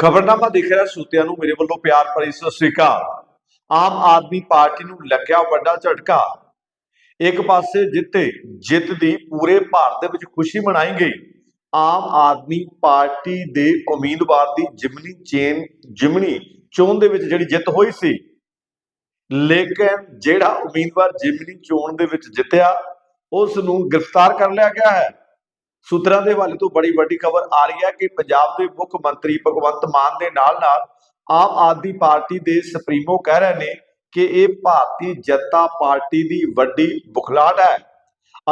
ਖਬਰਨਾਮਾ ਦੇਖ ਰਿਹਾ ਸੂਤਿਆਂ ਨੂੰ ਮੇਰੇ ਵੱਲੋਂ ਪਿਆਰ ਭਰੀ ਸਤਿ ਸ੍ਰੀ ਅਕਾਲ। ਆਮ ਆਦਮੀ ਪਾਰਟੀ ਨੂੰ ਲੱਗਿਆ ਵੱਡਾ ਝਟਕਾ। ਇੱਕ ਪਾਸੇ ਜਿੱਤੇ ਜਿੱਤ ਦੀ ਪੂਰੇ ਭਾਰਤ ਦੇ ਵਿੱਚ ਖੁਸ਼ੀ ਮਨਾਈ ਗਈ। ਆਮ ਆਦਮੀ ਪਾਰਟੀ ਦੇ ਉਮੀਦਵਾਰ ਦੀ ਜਿਮਨੀ ਚੇਨ ਜਿਮਨੀ ਚੋਣ ਦੇ ਵਿੱਚ ਜਿਹੜੀ ਜਿੱਤ ਹੋਈ ਸੀ। ਲੇਕਿਨ ਜਿਹੜਾ ਉਮੀਦਵਾਰ ਜਿਮਨੀ ਚੋਣ ਦੇ ਵਿੱਚ ਜਿੱਤਿਆ ਉਸ ਨੂੰ ਗ੍ਰਿਫਤਾਰ ਕਰ ਲਿਆ ਗਿਆ ਹੈ। ਸੂਤਰਾਂ ਦੇ ਹਵਾਲੇ ਤੋਂ ਬੜੀ ਵੱਡੀ ਖਬਰ ਆ ਰਹੀ ਹੈ ਕਿ ਪੰਜਾਬ ਦੇ ਮੁੱਖ ਮੰਤਰੀ ਭਗਵੰਤ ਮਾਨ ਦੇ ਨਾਲ ਨਾਲ ਆਮ ਆਦਮੀ ਪਾਰਟੀ ਦੇ ਸੁਪਰੀਮੋ ਕਹਿ ਰਹੇ ਨੇ ਕਿ ਇਹ ਭਾਰਤੀ ਜਨਤਾ ਪਾਰਟੀ ਦੀ ਵੱਡੀ ਬੁਖਲਾਟ ਹੈ।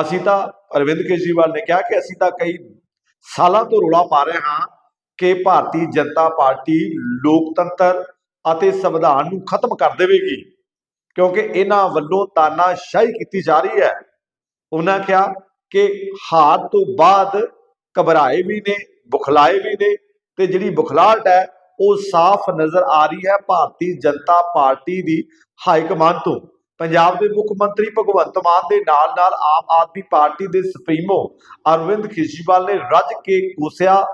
ਅਸੀਂ ਤਾਂ ਅਰਵਿੰਦ ਕੇਜਰੀਵਾਲ ਨੇ ਕਿਹਾ ਕਿ ਅਸੀਂ ਤਾਂ ਕਈ ਸਾਲਾਂ ਤੋਂ ਰੌਲਾ ਪਾ ਰਹੇ ਹਾਂ ਕਿ ਭਾਰਤੀ ਜਨਤਾ ਪਾਰਟੀ ਲੋਕਤੰਤਰ ਅਤੇ ਸੰਵਿਧਾਨ ਨੂੰ ਖਤਮ ਕਰ ਦੇਵੇਗੀ, ਕਿਉਂਕਿ ਇਹਨਾਂ ਵੱਲੋਂ ਤਾਨਾਸ਼ਾਹੀ ਕੀਤੀ ਜਾ ਰਹੀ ਹੈ। ਉਹਨਾਂ ਕਿਹਾ ਕਿ ਹਾਰ ਤੋਂ ਬਾਅਦ ਘਬਰਾਏ ਵੀ ਨੇ, ਬੁਖਲਾਏ ਵੀ ਨੇ ਤੇ ਜਿਹੜੀ ਬੁਖਲਾਹਟ ਹੈ, ਉਹ ਸਾਫ਼ ਨਜ਼ਰ ਆ ਰਹੀ ਹੈ ਭਾਰਤੀ ਜਨਤਾ ਪਾਰਟੀ ਦੀ ਹਾਈ ਕਮਾਨ ਤੋਂ। ਪੰਜਾਬ ਦੇ ਮੁੱਖ ਮੰਤਰੀ ਭਗਵੰਤ ਮਾਨ ਦੇ ਨਾਲ ਨਾਲ ਆਮ ਆਦਮੀ ਪਾਰਟੀ ਦੇ ਸੁਪਰੀਮੋ ਅਰਵਿੰਦ ਕੇਜਰੀਵਾਲ ਨੇ ਰੱਜ ਕੇ ਕੋਸਿਆ।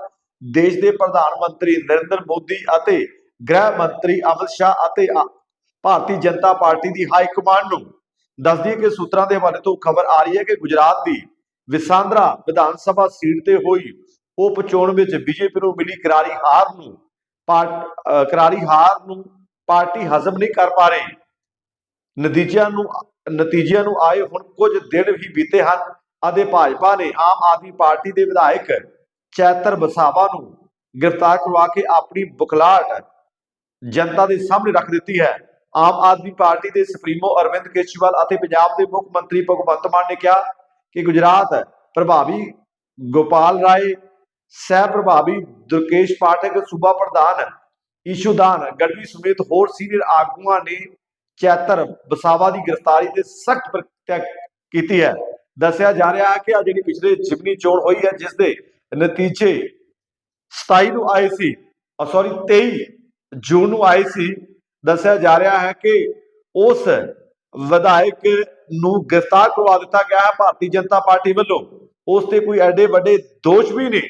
ਦੇਸ਼ ਦੇ ਪ੍ਰਧਾਨ ਮੰਤਰੀ ਨਰਿੰਦਰ ਮੋਦੀ ਅਤੇ ਗ੍ਰਹਿ ਮੰਤਰੀ ਅਮਿਤ ਸ਼ਾਹ ਅਤੇ ਭਾਰਤੀ ਜਨਤਾ ਪਾਰਟੀ ਦੀ ਹਾਈ ਕਮਾਂਡ ਨੂੰ। ਦੱਸਦੀ ਦਈਏ ਕਿ ਸੂਤਰਾਂ ਦੇ ਹਵਾਲੇ ਤੋਂ ਖਬਰ ਆ ਰਹੀ ਹੈ ਕਿ ਗੁਜਰਾਤ ਦੀ ਵਿਸਾਂਦਰਾ ਵਿਧਾਨ ਸਭਾ ਸੀਟ ਤੇ ਹੋਈ। ਉਪ ਚੋਣ ਵਿੱਚ ਬੀਜੇਪੀ ਨੂੰ ਮਿਲੀ ਕਰਾਰੀ ਹਾਰ ਨੂੰ ਪਾਰਟ ਕਰਾਰੀ ਹਾਰ ਨੂੰ ਪਾਰਟੀ ਹਜ਼ਮ ਨਹੀਂ ਕਰ ਪਾ ਰਹੀ। ਨਤੀਜਿਆਂ ਨੂੰ ਨਤੀਜਿਆਂ ਨੂੰ ਆਏ ਹੁਣ ਕੁਝ ਦਿਨ ਵੀ ਬੀਤੇ ਹਨ। ਅਤੇ ਭਾਜਪਾ ਨੇ ਆਮ ਆਦਮੀ ਪਾਰਟੀ ਦੇ ਵਿਧਾਇਕ ਚੈਤਰ ਬਸਾਵਾ ਨੂੰ ਗ੍ਰਿਫਤਾਰ ਕਰਵਾ ਕੇ ਆਪਣੀ ਬੁਖਲਾਟ ਜਨਤਾ ਦੇ ਸਾਹਮਣੇ ਰੱਖ ਦਿੱਤੀ ਹੈ। ਆਮ ਆਦਮੀ ਪਾਰਟੀ ਦੇ ਸੁਪਰੀਮੋ ਅਰਵਿੰਦ ਕੇਜਰੀਵਾਲ ਅਤੇ ਪੰਜਾਬ ਦੇ ਮੁੱਖ ਮੰਤਰੀ ਭਗਵੰਤ ਮਾਨ ਨੇ ਕਿਹਾ ਕਿ ਗੁਜਰਾਤ ਪ੍ਰਭਾਵੀ ਗੋਪਾਲ ਰਾਏ, ਸਹਿ ਪ੍ਰਭਾਵੀ ਦੁਰਕੇਸ਼ ਪਾਠਕ, ਸੂਬਾ ਪ੍ਰਧਾਨ ਈਸ਼ੂਦਾਨ ਗੜਵੀ ਸਮੇਤ ਹੋਰ ਸੀਨੀਅਰ ਆਗੂਆਂ ਨੇ ਚੈਤਰ ਬਸਾਵਾ ਦੀ ਗ੍ਰਿਫਤਾਰੀ ਤੇ ਸਖਤ ਪ੍ਰਤੀਕਿਰਿਆ ਕੀਤੀ ਹੈ। ਦੱਸਿਆ ਜਾ ਰਿਹਾ ਹੈ ਕਿ ਆ ਜਿਹੜੀ ਪਿਛਲੇ ਜਿਮਨੀ ਚੋਣ ਹੋਈ ਹੈ, ਜਿਸ ਦੇ ਨਤੀਜੇ 27 ਨੂੰ ਆਏ ਸੀ ਸੌਰੀ 23 ਜੂਨ ਨੂੰ ਆਏ ਸੀ, ਦੱਸਿਆ ਜਾ ਰਿਹਾ ਹੈ ਕਿ ਉਸ ਵਿਧਾਇਕ ਨੂੰ ਗ੍ਰਿਫਤਾਰ ਕਰਵਾ ਦਿੱਤਾ ਗਿਆ ਹੈ ਭਾਰਤੀ ਜਨਤਾ ਪਾਰਟੀ ਵੱਲੋਂ। ਉਸ ਤੇ ਕੋਈ ਐਡੇ ਵੱਡੇ ਦੋਸ਼ ਵੀ ਨੇ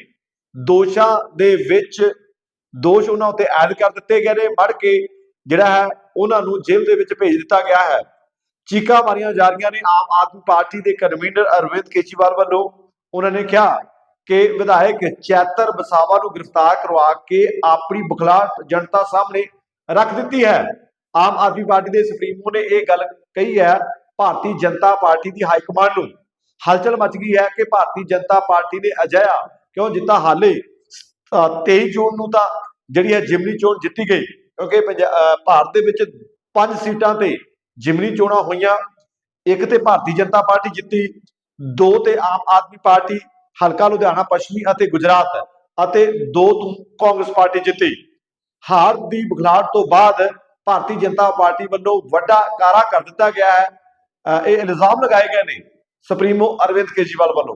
ਦੋਸ਼ਾਂ ਦੇ ਵਿੱਚ ਦੋਸ਼ ਉਹਨਾਂ ਉੱਤੇ ਐਡ ਕਰ ਦਿੱਤੇ ਗਏ ਨੇ। ਮੜ ਕੇ ਜਿਹੜਾ ਹੈ, ਉਹਨਾਂ ਨੂੰ ਜੇਲ੍ਹ ਦੇ ਵਿੱਚ ਭੇਜ ਦਿੱਤਾ ਗਿਆ ਹੈ। ਚੀਕਾਂ ਮਾਰੀਆਂ ਜਾ ਰਹੀਆਂ ਨੇ ਆਮ ਆਦਮੀ ਪਾਰਟੀ ਦੇ ਕਨਵੀਨਰ ਅਰਵਿੰਦ ਕੇਜਰੀਵਾਲ ਵੱਲੋਂ। ਉਹਨਾਂ ਨੇ ਕਿਹਾ ਕਿ ਵਿਧਾਇਕ ਚੈਤਰ ਬਸਾਵਾ ਨੂੰ ਗ੍ਰਿਫਤਾਰ ਕਰਵਾ ਕੇ ਆਪਣੀ ਬੁਖਲਾਹਟ ਜਨਤਾ ਸਾਹਮਣੇ ਰੱਖ ਦਿੱਤੀ ਹੈ। ਆਮ ਆਦਮੀ ਪਾਰਟੀ ਦੇ ਸੁਪਰੀਮੋ ਨੇ ਇਹ ਗੱਲ ਕਹੀ ਹੈ ਭਾਰਤੀ ਜਨਤਾ ਪਾਰਟੀ ਦੀ ਹਾਈ ਕਮਾਂਡ ਨੂੰ। ਹਲਚਲ ਮਚ ਗਈ ਹੈ ਕਿ ਭਾਰਤੀ ਜਨਤਾ ਪਾਰਟੀ ਨੇ ਅਜਿਹਾ ਕਿਉਂ ਜਿੱਤਾ? ਹਾਲੇ ਅ, 23 ਜੂਨ ਨੂੰ ਤਾਂ ਜਿਹੜੀ ਹੈ ਜਿਮਨੀ ਚੋਣ ਜਿੱਤੀ ਗਈ ਕਿਉਂਕਿ ਭਾਰਤ ਦੇ ਵਿੱਚ ਪੰਜ ਸੀਟਾਂ ਤੇ ਜਿਮਨੀ ਚੋਣਾਂ ਹੋਈਆਂ। ਇੱਕ ਤੇ ਭਾਰਤੀ ਜਨਤਾ ਪਾਰਟੀ ਜਿੱਤੀ ਦੋ ਤੇ ਆਮ ਆਦਮੀ ਪਾਰਟੀ ਹਲਕਾ ਲੁਧਿਆਣਾ ਪੱਛਮੀ ਅਤੇ ਗੁਜਰਾਤ ਅਤੇ ਦੋ ਤੋਂ ਕਾਂਗਰਸ ਪਾਰਟੀ ਜਿੱਤੀ। ਹਾਰ ਦੀ ਬੁਖਲਾਹਟ ਤੋਂ ਬਾਅਦ ਭਾਰਤੀ ਜਨਤਾ ਪਾਰਟੀ ਵੱਲੋਂ ਵੱਡਾ ਕਾਰਾ ਕਰ ਦਿੱਤਾ ਗਿਆ ਹੈ। ਅ, ਇਹ ਇਲਜ਼ਾਮ ਲਗਾਏ ਗਏ ਨੇ ਸੁਪਰੀਮੋ ਅਰਵਿੰਦ ਕੇਜਰੀਵਾਲ ਵੱਲੋਂ।